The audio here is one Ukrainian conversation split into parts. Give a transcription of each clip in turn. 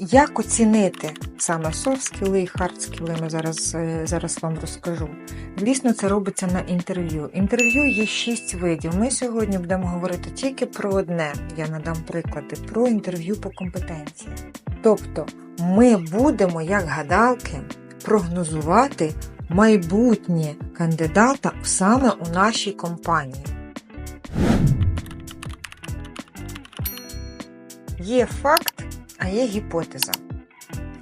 Як оцінити саме софт-скіли і хард-скіли, ми зараз, е, зараз вам розкажу. Звісно, це робиться на інтерв'ю. Інтерв'ю є шість видів. Ми сьогодні будемо говорити тільки про одне. Я надам приклади про інтерв'ю по компетенції. Тобто, ми будемо, як гадалки, прогнозувати майбутнє кандидата саме у нашій компанії. Є факт, а є гіпотеза.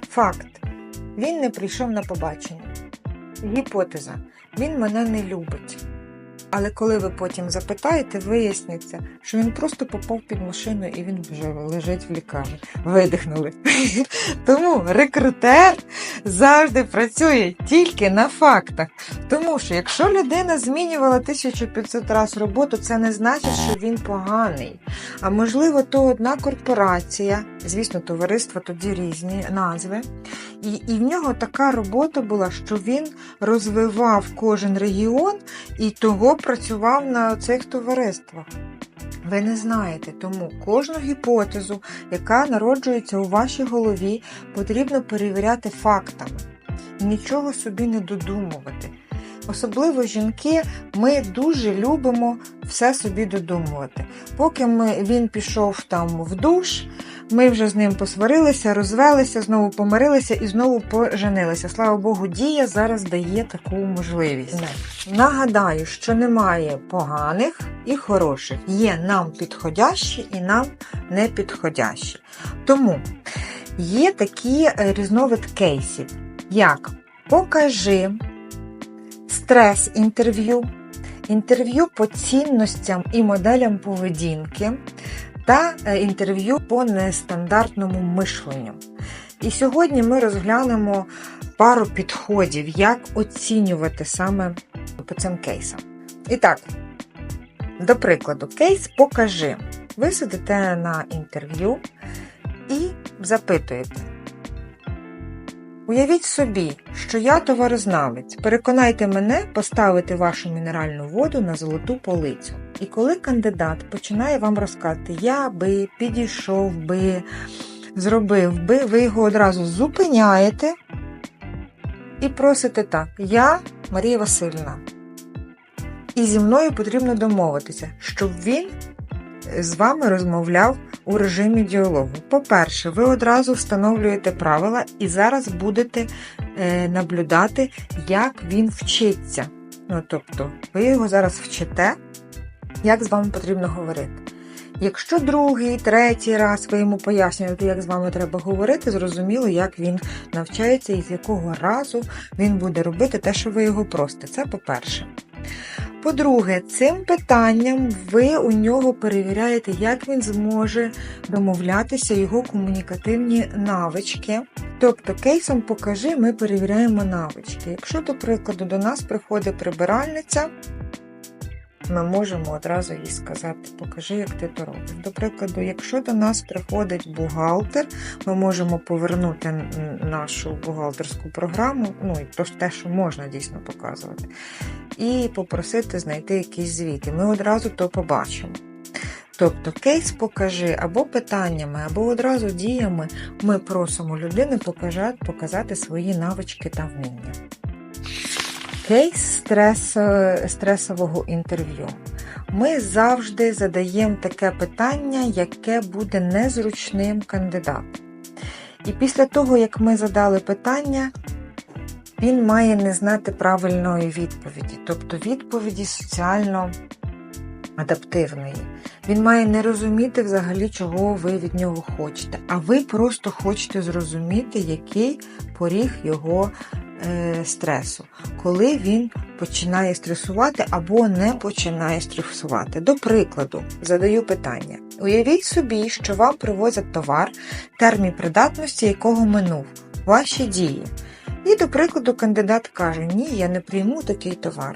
Факт. Він не прийшов на побачення. Гіпотеза. Він мене не любить. Але коли ви потім запитаєте, виясниться, що він просто попав під машину і він вже лежить в лікарні. Видихнули. Тому рекрутер завжди працює тільки на фактах. Тому що якщо людина змінювала 1500 разів роботу, це не значить, що він поганий. А можливо, то одна корпорація, звісно, товариства тоді різні назви. І, і в нього така робота була, що він розвивав кожен регіон і того працював на цих товариствах. Ви не знаєте, тому кожну гіпотезу, яка народжується у вашій голові, потрібно перевіряти фактами. Нічого собі не додумувати. Особливо жінки, ми дуже любимо все собі додумувати. Поки ми, він пішов там в душ, ми вже з ним посварилися, розвелися, знову помирилися і знову поженилися. Слава Богу, дія зараз дає таку можливість. Нагадаю, що немає поганих і хороших. Є нам підходящі і нам не підходящі. Тому є такі е, різновид кейсів, як покажи стрес інтерв'ю, інтерв'ю по цінностям і моделям поведінки та е, інтерв'ю по нестандартному мишленню. І сьогодні ми розглянемо пару підходів, як оцінювати саме по цим кейсам. І так, до прикладу, кейс покажи. Ви сидите на інтерв'ю і запитуєте. Уявіть собі, що я товарознавець. Переконайте мене поставити вашу мінеральну воду на золоту полицю. І коли кандидат починає вам розказати, я би підійшов би, зробив би, ви його одразу зупиняєте і просите так: Я Марія Васильівна. І зі мною потрібно домовитися, щоб він з вами розмовляв у режимі діалогу. По-перше, ви одразу встановлюєте правила і зараз будете е, наблюдати, як він вчиться. Ну, тобто, ви його зараз вчите, як з вами потрібно говорити. Якщо другий, третій раз ви йому пояснюєте, як з вами треба говорити, зрозуміло, як він навчається і з якого разу він буде робити те, що ви його просите. Це по-перше. По-друге, цим питанням ви у нього перевіряєте, як він зможе домовлятися, його комунікативні навички. Тобто, кейсом покажи, ми перевіряємо навички. Якщо, до прикладу, до нас приходить прибиральниця, ми можемо одразу їй сказати, покажи, як ти то робиш. До прикладу, якщо до нас приходить бухгалтер, ми можемо повернути нашу бухгалтерську програму, ну і те, що можна дійсно показувати, і попросити знайти якісь звіти. Ми одразу то побачимо. Тобто кейс покажи або питаннями, або одразу діями ми просимо людини показати свої навички та вміння. Кейс стрес, стресового інтерв'ю. Ми завжди задаємо таке питання, яке буде незручним кандидатом. І після того, як ми задали питання, він має не знати правильної відповіді, тобто відповіді соціально адаптивної. Він має не розуміти взагалі, чого ви від нього хочете. А ви просто хочете зрозуміти, який поріг його стресу, коли він починає стресувати або не починає стресувати. До прикладу, задаю питання: уявіть собі, що вам привозять товар, термін придатності якого минув, ваші дії. І, до прикладу, кандидат каже, ні, я не прийму такий товар,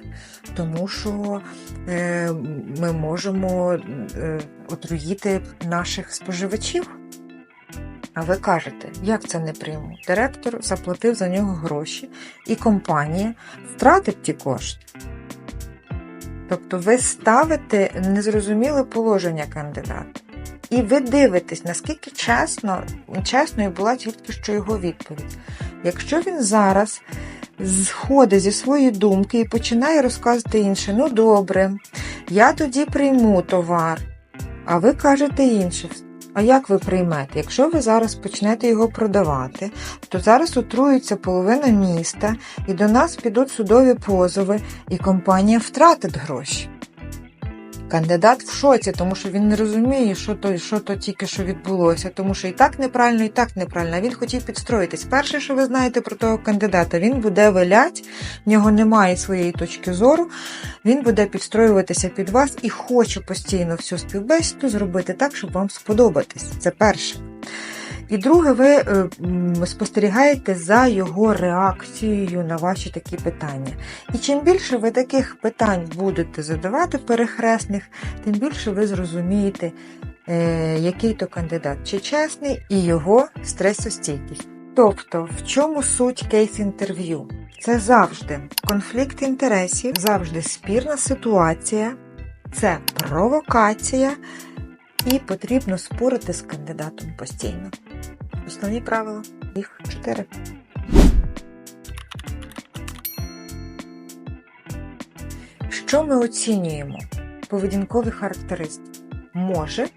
тому що е, ми можемо е, отруїти наших споживачів. А ви кажете, як це не прийму? Директор заплатив за нього гроші, і компанія втратить ті кошти. Тобто ви ставите незрозуміле положення кандидата. І ви дивитесь, наскільки чесно, чесною була тільки що його відповідь. Якщо він зараз сходить зі своєї думки і починає розказувати інше, ну добре, я тоді прийму товар, а ви кажете інше. А як ви приймете? Якщо ви зараз почнете його продавати, то зараз отрується половина міста, і до нас підуть судові позови, і компанія втратить гроші. Кандидат в шоці, тому що він не розуміє, що то, що то тільки що відбулося, тому що і так неправильно, і так неправильно. Він хотів підстроїтись. Перше, що ви знаєте про того кандидата, він буде вилять, в нього немає своєї точки зору, він буде підстроюватися під вас і хоче постійно всю співбесіду зробити так, щоб вам сподобатись. Це перше. І друге, ви е, спостерігаєте за його реакцією на ваші такі питання. І чим більше ви таких питань будете задавати перехресних, тим більше ви зрозумієте, е, який то кандидат, чи чесний, і його стресостійкість. Тобто, в чому суть кейс-інтерв'ю? Це завжди конфлікт інтересів, завжди спірна ситуація, це провокація, і потрібно спорити з кандидатом постійно. Основні правила їх чотири. Що ми оцінюємо? Поведінкові характеристики. Може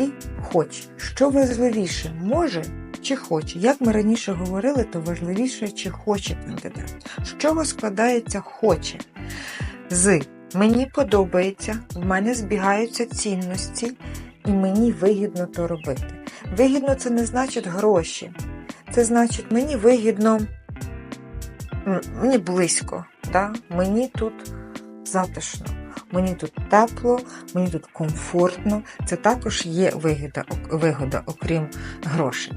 і хоче. Що важливіше, може чи хоче? Як ми раніше говорили, то важливіше, чи хоче кандидат. З чого складається хоче? З мені подобається, в мене збігаються цінності, і мені вигідно то робити. Вигідно це не значить гроші. Це значить, мені вигідно, мені близько, да? мені тут затишно, мені тут тепло, мені тут комфортно. Це також є вигода, вигода окрім грошей.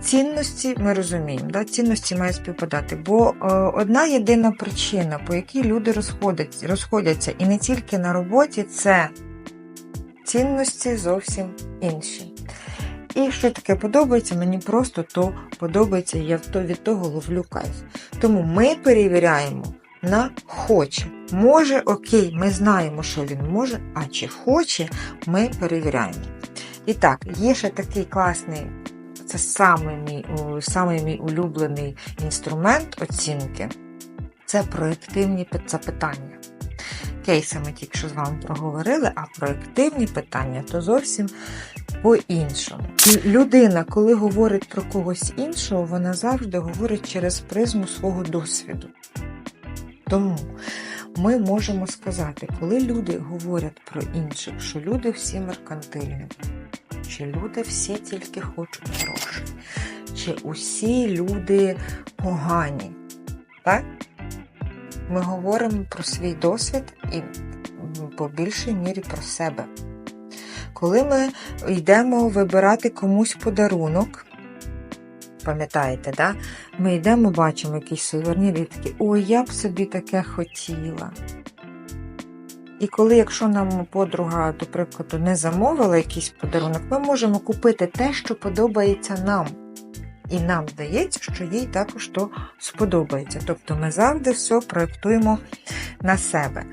Цінності ми розуміємо, да? цінності мають співпадати, бо е, одна єдина причина, по якій люди розходяться, розходяться, і не тільки на роботі, це цінності зовсім інші. І що таке подобається, мені просто то подобається, я від того ловлю кайф. Тому ми перевіряємо на хоче. Може, окей, ми знаємо, що він може, а чи хоче, ми перевіряємо. І так, є ще такий класний, це самий мій, самий мій улюблений інструмент оцінки це проєктивні запитання. Кейси ми тільки що з вами проговорили, а проєктивні питання то зовсім по-іншому. Людина, коли говорить про когось іншого, вона завжди говорить через призму свого досвіду. Тому ми можемо сказати, коли люди говорять про інших, що люди всі меркантильні, чи люди всі тільки хочуть грошей, чи усі люди погані. Так? Ми говоримо про свій досвід і по більшій мірі про себе. Коли ми йдемо вибирати комусь подарунок, пам'ятаєте, да? ми йдемо, бачимо якийсь сувенір і такі, ой, я б собі таке хотіла. І коли, якщо нам подруга, до прикладу, не замовила якийсь подарунок, ми можемо купити те, що подобається нам. І нам здається, що їй також то сподобається. Тобто ми завжди все проєктуємо на себе.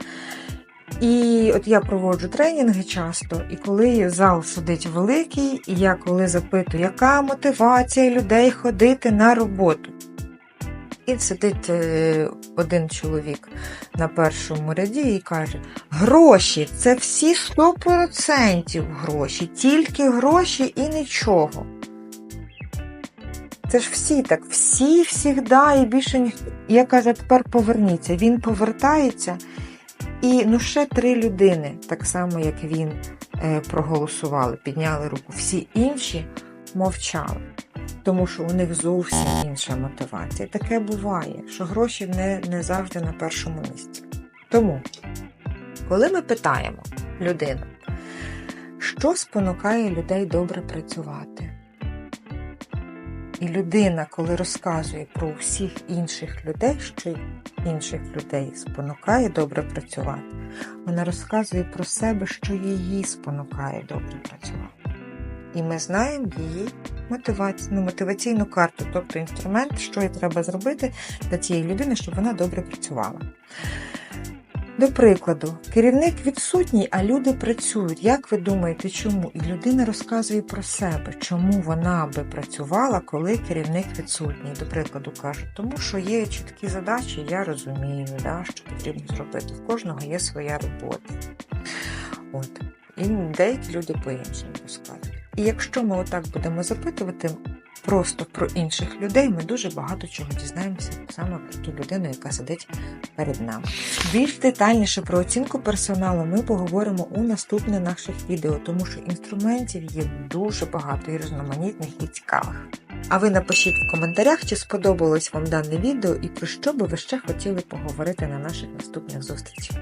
І от я проводжу тренінги часто, і коли зал сидить великий, і я коли запитую, яка мотивація людей ходити на роботу. І сидить е, один чоловік на першому ряді і каже: гроші це всі 100% гроші, тільки гроші і нічого. Це ж всі так, всі всігда, і більше ніхто. Я кажу, тепер поверніться. Він повертається, і ну ще три людини, так само як він, е, проголосували, підняли руку. Всі інші мовчали, тому що у них зовсім інша мотивація. Таке буває, що гроші не, не завжди на першому місці. Тому, коли ми питаємо людину, що спонукає людей добре працювати? І людина, коли розказує про всіх інших людей, що інших людей спонукає добре працювати, вона розказує про себе, що її спонукає добре працювати. І ми знаємо її мотивацію, ну, мотиваційну карту, тобто інструмент, що їй треба зробити для цієї людини, щоб вона добре працювала. До прикладу, керівник відсутній, а люди працюють. Як ви думаєте, чому? І людина розказує про себе, чому вона би працювала, коли керівник відсутній. До прикладу каже, тому що є чіткі задачі, я розумію, да, що потрібно зробити. В кожного є своя робота. От. І деякі люди по-іншому розкажуть. І якщо ми отак будемо запитувати просто про інших людей, ми дуже багато чого дізнаємося саме про ту людину, яка сидить перед нами. Більш детальніше про оцінку персоналу ми поговоримо у наступних наших відео, тому що інструментів є дуже багато і різноманітних і цікавих. А ви напишіть в коментарях, чи сподобалось вам дане відео і про що би ви ще хотіли поговорити на наших наступних зустрічах.